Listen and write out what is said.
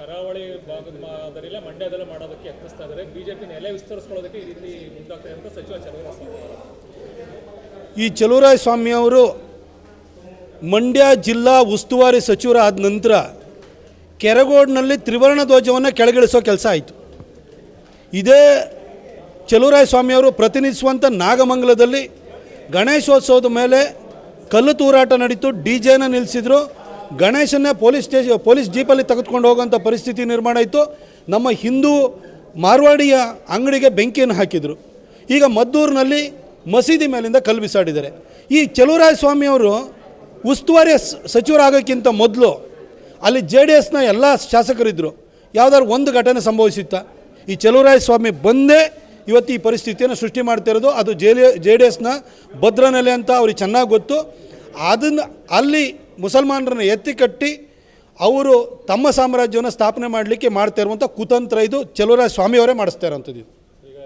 ಕರಾವಳಿ ಭಾಗದ ಮಾದರಿಯಲ್ಲೇ ಮಂಡ್ಯದಲ್ಲೇ ಮಾಡೋದಕ್ಕೆ ಯತ್ನಿಸ್ತಾ ಇದ್ದಾರೆ. ಬಿಜೆಪಿ ನೆಲೆ ವಿಸ್ತರಿಸ್ಕೊಳ್ಳೋದಕ್ಕೆ ಈ ರೀತಿ ಮುಂದಾಗ್ತದೆ ಅಂತ ಸಚಿವ ಅವರು. ಈ ಚಲುವರಾಯ ಸ್ವಾಮಿ ಅವರು ಮಂಡ್ಯ ಜಿಲ್ಲಾ ಉಸ್ತುವಾರಿ ಸಚಿವರಾದ ನಂತರ ಕೆರಗೋಡ್ನಲ್ಲಿ ತ್ರಿವರ್ಣ ಧ್ವಜವನ್ನು ಕೆಳಗಿಳಿಸೋ ಕೆಲಸ ಆಯಿತು. ಇದೇ ಚಲುವರಾಯ ಸ್ವಾಮಿಯವರು ಪ್ರತಿನಿಧಿಸುವಂಥ ನಾಗಮಂಗಲದಲ್ಲಿ ಗಣೇಶೋತ್ಸವದ ಮೇಲೆ ಕಲ್ಲು ತೂರಾಟ ನಡೀತು. ಡಿ ಜೆನ ನಿಲ್ಲಿಸಿದ್ರು ಗಣೇಶನ್ನೇ ಪೊಲೀಸ್ ಸ್ಟೇಷನ್ ಪೊಲೀಸ್ ಜೀಪಲ್ಲಿ ತೆಗೆದುಕೊಂಡು ಹೋಗುವಂಥ ಪರಿಸ್ಥಿತಿ ನಿರ್ಮಾಣ ಆಯಿತು. ನಮ್ಮ ಹಿಂದೂ ಮಾರ್ವಾಡಿಯ ಅಂಗಡಿಗೆ ಬೆಂಕಿಯನ್ನು ಹಾಕಿದರು. ಈಗ ಮದ್ದೂರಿನಲ್ಲಿ ಮಸೀದಿ ಮೇಲಿಂದ ಕಲ್ಲು ಬಿಸಾಡಿದ್ದಾರೆ. ಈ ಚಲುವರಾಯ ಸ್ವಾಮಿಯವರು ಉಸ್ತುವಾರಿ ಸಚಿವರಾಗೋಕ್ಕಿಂತ ಮೊದಲು ಅಲ್ಲಿ ಜೆ ಡಿ ಎಸ್ನ ಎಲ್ಲ ಶಾಸಕರಿದ್ದರು ಯಾವುದಾದ್ರು ಒಂದು ಘಟನೆ ಸಂಭವಿಸಿತ್ತ? ಈ ಚಲುವರಾಯ ಸ್ವಾಮಿ ಬಂದೇ ಇವತ್ತು ಈ ಪರಿಸ್ಥಿತಿಯನ್ನು ಸೃಷ್ಟಿ ಮಾಡ್ತಿರೋದು ಅದು ಜೆ ಜೆ ಡಿ ಎಸ್ನ ಭದ್ರನೆಲೆ ಅಂತ ಅವ್ರಿಗೆ ಚೆನ್ನಾಗಿ ಗೊತ್ತು. ಅದನ್ನು ಅಲ್ಲಿ ಮುಸಲ್ಮಾನರನ್ನ ಎತ್ತಿ ಕಟ್ಟಿ ಅವರು ತಮ್ಮ ಸಾಮ್ರಾಜ್ಯವನ್ನು ಸ್ಥಾಪನೆ ಮಾಡಲಿಕ್ಕೆ ಮಾಡ್ತಾ ಇರುವಂಥ ಕುತಂತ್ರ ಇದು ಚಲುವರಾಯ ಸ್ವಾಮಿಯವರೇ ಮಾಡಿಸ್ತಾ ಇರೋಂಥದ್ದು